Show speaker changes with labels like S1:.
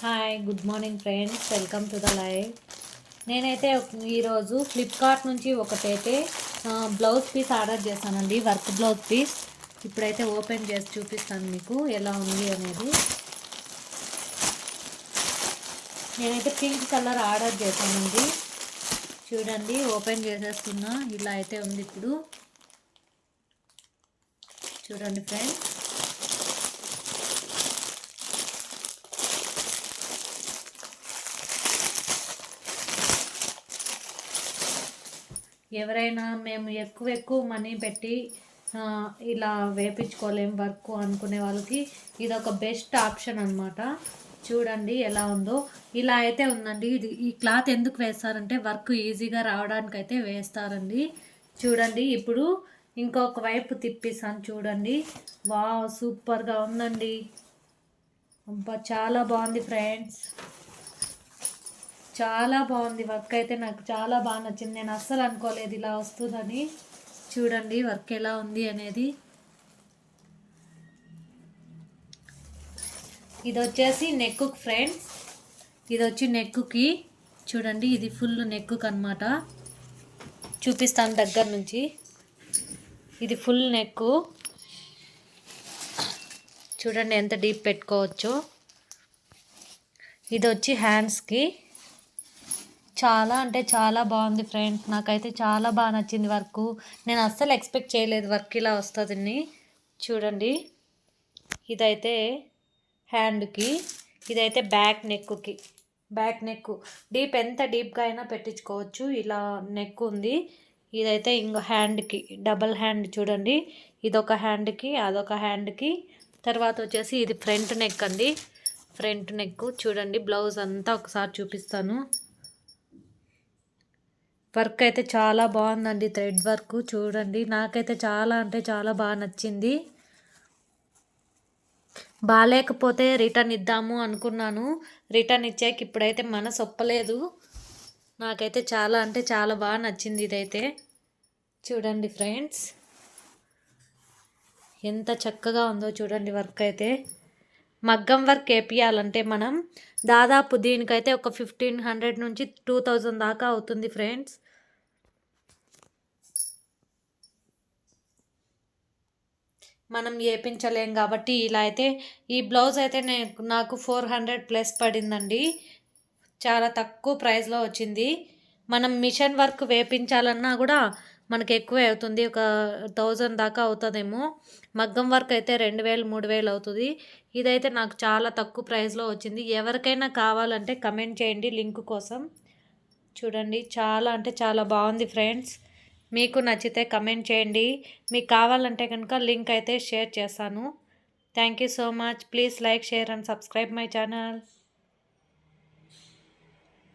S1: Hi good morning friends welcome to the live నేనైతే ఈరోజు Flipkart నుంచి ఒకటైతే బ్లౌజ్ పీస్ ఆర్డర్ చేశానండి. వర్క్ బ్లౌజ్ పీస్ ఇప్పుడైతే ఓపెన్ చేసి చూపిస్తాను మీకు ఎలా ఉంది అనేది. నేనైతే పింక్ కలర్ ఆర్డర్ చేశానండి. చూడండి ఓపెన్ చేసేస్తున్నా. ఇలా అయితే ఉంది ఇప్పుడు. చూడండి ఫ్రెండ్స్ ఎవరైనా మేము ఎక్కువ ఎక్కువ మనీ పెట్టి ఇలా వేపించుకోలేం వర్క్ అనుకునే వాళ్ళకి ఇది ఒక బెస్ట్ ఆప్షన్ అనమాట చూడండి ఎలా ఉందో. ఇలా అయితే ఉందండి. ఇది ఈ క్లాత్ ఎందుకు వేస్తారంటే వర్క్ ఈజీగా రావడానికి అయితే వేస్తారండి. చూడండి ఇప్పుడు ఇంకొక వైపు తిప్పిస్తాను చూడండి. వా సూపర్గా ఉందండి. అబ్బా చాలా బాగుంది ఫ్రెండ్స్. చాలా బాగుంది వర్క్ అయితే. నాకు చాలా బాగా నచ్చింది. నేను అస్సలు అనుకోలేదు ఇలా వస్తుందని. చూడండి వర్క్ ఎలా ఉంది అనేది. ఇది వచ్చేసి నెక్కు ఫ్రెండ్స్ ఇది వచ్చి నెక్కుకి చూడండి ఇది ఫుల్ నెక్కుకి అనమాట చూపిస్తాను దగ్గర నుంచి. ఇది ఫుల్ నెక్కు చూడండి ఎంత డీప్ పెట్టుకోవచ్చో. ఇది వచ్చి హ్యాండ్స్కి చాలా అంటే చాలా బాగుంది ఫ్రెండ్స్. నాకైతే చాలా బాగా నచ్చింది వర్క్. నేను అస్సలు ఎక్స్పెక్ట్ చేయలేదు వర్క్ ఇలా వస్తుందని. చూడండి. ఇదైతే హ్యాండ్కి ఇదైతే బ్యాక్ నెక్కి బ్యాక్ నెక్ డీప్ ఎంత డీప్గా అయినా పెట్టించుకోవచ్చు. ఇలా నెక్ ఉంది. ఇదైతే ఇంకో హ్యాండ్కి. డబల్ హ్యాండ్ చూడండి. ఇదొక హ్యాండ్కి అదొక హ్యాండ్కి. తర్వాత వచ్చేసి ఇది ఫ్రంట్ నెక్ అండి. ఫ్రంట్ నెక్ చూడండి బ్లౌజ్ అంతా ఒకసారి చూపిస్తాను. వర్క్ అయితే చాలా బాగుందండి థ్రెడ్ వర్క్ చూడండి. నాకైతే చాలా అంటే చాలా బాగా నచ్చింది. బాగాలేకపోతే రిటర్న్ ఇద్దాము అనుకున్నాను. రిటర్న్ ఇచ్చాక ఇప్పుడైతే మనసు ఒప్పలేదు. నాకైతే చాలా అంటే చాలా బాగా నచ్చింది ఇదైతే. చూడండి ఫ్రెండ్స్. ఎంత చక్కగా ఉందో చూడండి వర్క్ అయితే. మగ్గం వర్క్ వేపియాలంటే మనం దాదాపు దీనికైతే ఒక ఫిఫ్టీన్ హండ్రెడ్ నుంచి టూ థౌజండ్ దాకా అవుతుంది ఫ్రెండ్స్. మనం వేపించలేం కాబట్టి ఇలా అయితే ఈ బ్లౌజ్ అయితే నాకు ఫోర్ హండ్రెడ్ ప్లస్ పడిందండి. చాలా తక్కువ ప్రైస్లో వచ్చింది. మనం మిషన్ వర్క్ వేపించాలన్నా కూడా మనకి ఎక్కువే అవుతుంది. ఒక థౌజండ్ దాకా అవుతుందేమో. మగ్గం వర్క్ అయితే రెండు వేలు మూడు వేలు అవుతుంది. ఇదైతే నాకు చాలా తక్కువ ప్రైస్లో వచ్చింది. ఎవరికైనా కావాలంటే కమెంట్ చేయండి లింక్ కోసం. చూడండి చాలా అంటే చాలా బాగుంది ఫ్రెండ్స్. మీకు నచ్చితే కమెంట్ చేయండి. మీకు కావాలంటే కనుక లింక్ అయితే షేర్ చేస్తాను. Thank you so much please like share and subscribe my channel